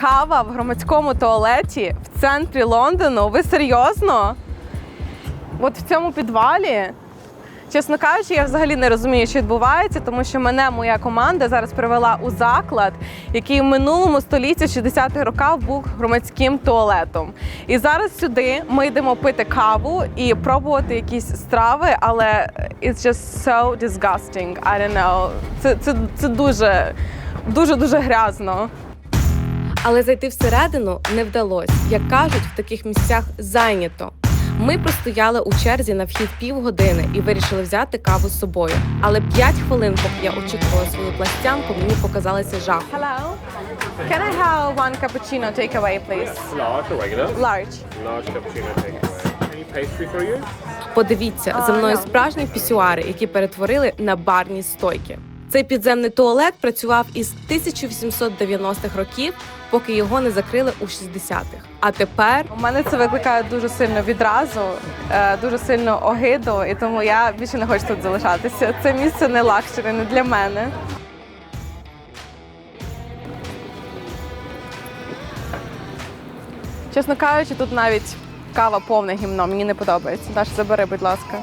Кава в громадському туалеті в центрі Лондону. Ви серйозно? От в цьому підвалі. Чесно кажучи, я взагалі не розумію, що відбувається, тому що мене моя команда зараз привела у заклад, який в минулому столітті 60-х років був громадським туалетом. І зараз сюди ми йдемо пити каву і пробувати якісь страви, але it's just so disgusting. I don't know. Це, це, це дуже, дуже, дуже грязно. Але зайти всередину не вдалося. Як кажуть, в таких місцях зайнято. Ми простояли у черзі на вхід півгодини і вирішили взяти каву з собою. Але п'ять хвилин, поки я очікувала свою пластянку, мені показалося жахом. Hello. Can I have one cappuccino takeaway, please? Large or regular? Large. Large cappuccino takeaway. Any pastry for you? Подивіться, за мною справжні пісюари, які перетворили на барні стойки. Цей підземний туалет працював із 1890-х років, поки його не закрили у 60-х. А тепер У мене це викликає дуже сильно відразу, е, дуже сильно огиду, і тому я більше не хочу тут залишатися. Це місце не лакшері, не для мене. Чесно кажучи, тут навіть кава повне гімно. Мені не подобається. Даш, забери, будь ласка.